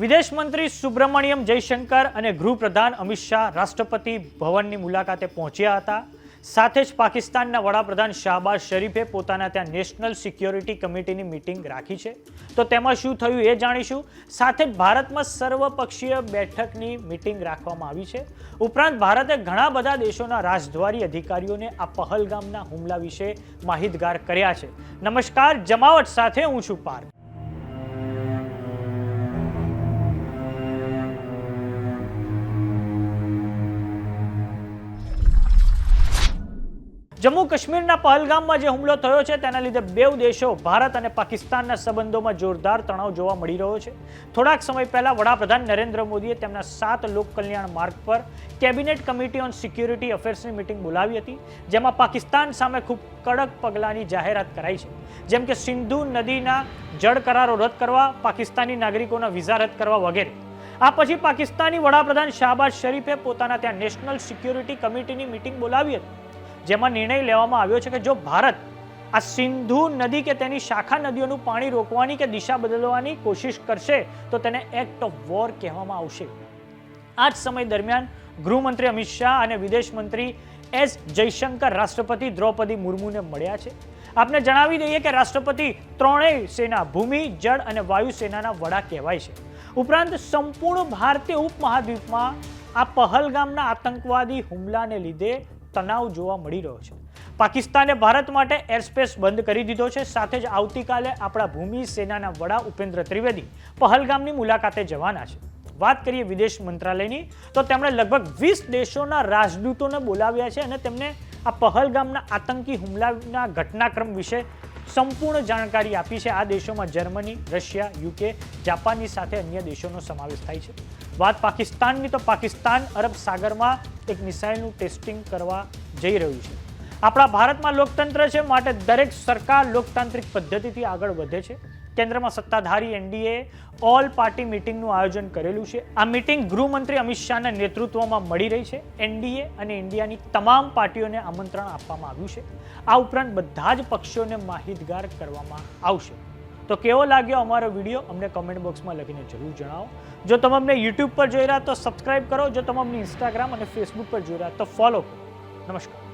વિદેશ મંત્રી સુબ્રમણ્યમ જયશંકર અને ગૃહપ્રધાન અમિત શાહ રાષ્ટ્રપતિ ભવનની મુલાકાતે પહોંચ્યા હતા. સાથે જ પાકિસ્તાનના વડાપ્રધાન શાહબાઝ શરીફે પોતાના ત્યાં નેશનલ સિક્યોરિટી કમિટીની મિટિંગ રાખી છે. તો તેમાં શું થયું એ જાણીશું. સાથે જ ભારતમાં સર્વપક્ષીય બેઠકની મિટિંગ રાખવામાં આવી છે. ઉપરાંત ભારતે ઘણા બધા દેશોના રાજદ્વારી અધિકારીઓને આ પહલગામના હુમલા વિશે માહિતગાર કર્યા છે. નમસ્કાર, જમાવટ સાથે હું છું પાર્થ. જમ્મુ કાશ્મીરના પહલગામમાં જે હુમલો થયો છે, તેના લીધે બે દેશો, ભારત અને પાકિસ્તાનના સંબંધોમાં જોરદાર તણાવ જોવા મળી રહ્યો છે. થોડાક સમય પહેલા વડાપ્રધાન નરેન્દ્ર મોદીએ તેમના સાત લોક કલ્યાણ માર્ગ પર કેબિનેટ કમિટી ઓન સિક્યુરિટી અફેર્સની મિટિંગ બોલાવી હતી, જેમાં પાકિસ્તાન સામે ખૂબ કડક પગલાંની જાહેરાત કરાઈ છે. જેમ કે સિંધુ નદીના જળ કરારો રદ કરવા, પાકિસ્તાની નાગરિકોના વિઝા રદ કરવા વગેરે. આ પછી પાકિસ્તાની વડાપ્રધાન શાહબાઝ શરીફે પોતાના ત્યાં નેશનલ સિક્યુરિટી કમિટીની મિટિંગ બોલાવી હતી. જેમાં નિર્ણય લેવામાં આવ્યો છે કે જો ભારત આ સિંધુ નદી કે તેની શાખા નદીઓનું પાણી રોકવાની કે દિશા બદલવાની કોશિશ કરશે, તો તેને એક્ટ ઓફ વોર કહેવામાં આવશે. આ જ સમય દરમિયાન ગૃહમંત્રી અમિત શાહ અને વિદેશ મંત્રી એસ જયશંકર રાષ્ટ્રપતિ દ્રૌપદી મુર્મુને મળ્યા છે. આપને જણાવી દઈએ કે રાષ્ટ્રપતિ ત્રણેય સેના, ભૂમિ, જળ અને વાયુ સેનાના વડા કહેવાય છે. ઉપરાંત સંપૂર્ણ ભારતીય ઉપમહાદ્વીપમાં આ પહલગામના આતંકવાદી હુમલાને લીધે તણાવ જોવા મળી રહ્યો છે. પાકિસ્તાને ભારત માટે એરસ્પેસ બંધ કરી દીધો છે. સાથે જ આવતીકાલે આપણા ભૂમિ સેનાના વડા ઉપેન્દ્ર ત્રિવેદી પહલગામની મુલાકાતે જવાના છે. વાત કરીએ વિદેશ મંત્રાલયની, તો તેમણે લગભગ વીસ દેશોના રાજદૂતોને બોલાવ્યા છે અને તેમને આ પહલગામના આતંકી હુમલાના ઘટનાક્રમ વિશે સંપૂર્ણ જાણકારી આપી છે આ દેશોમાં જર્મની, રશિયા, યુકે, જાપાનની સાથે અન્ય દેશોનો સમાવેશ થાય છે. વાત પાકિસ્તાનની, તો પાકિસ્તાન અરબ સાગરમાં એક મિસાઇલનું ટેસ્ટિંગ કરવા જઈ રહ્યું છે. આપણા ભારતમાં લોકતંત્ર છે, માટે દરેક સરકાર લોકતાંત્રિક પદ્ધતિથી આગળ વધે છે. કેન્દ્રમાં સત્તાધારી એનડીએ ઓલ પાર્ટી મિટિંગનું આયોજન કરેલું છે. આ મિટિંગ ગૃહમંત્રી અમિત શાહના નેતૃત્વમાં મળી રહી છે. એનડીએ અને ઇન્ડિયાની તમામ પાર્ટીઓને આમંત્રણ આપવામાં આવ્યું છે. આ ઉપરાંત બધા જ પક્ષોને માહિતગાર કરવામાં આવશે. તો કેવો લાગ્યો અમારો વીડિયો? અમને કમેન્ટ બોક્સમાં લખીને જરૂર જણાવો. જો તમે અમને યુટ્યુબ પર જોઈ રહ્યા તો સબસ્ક્રાઇબ કરો. જો તમે અમને ઇન્સ્ટાગ્રામ અને ફેસબુક પર જોઈ રહ્યા તો ફોલો કરો. નમસ્કાર.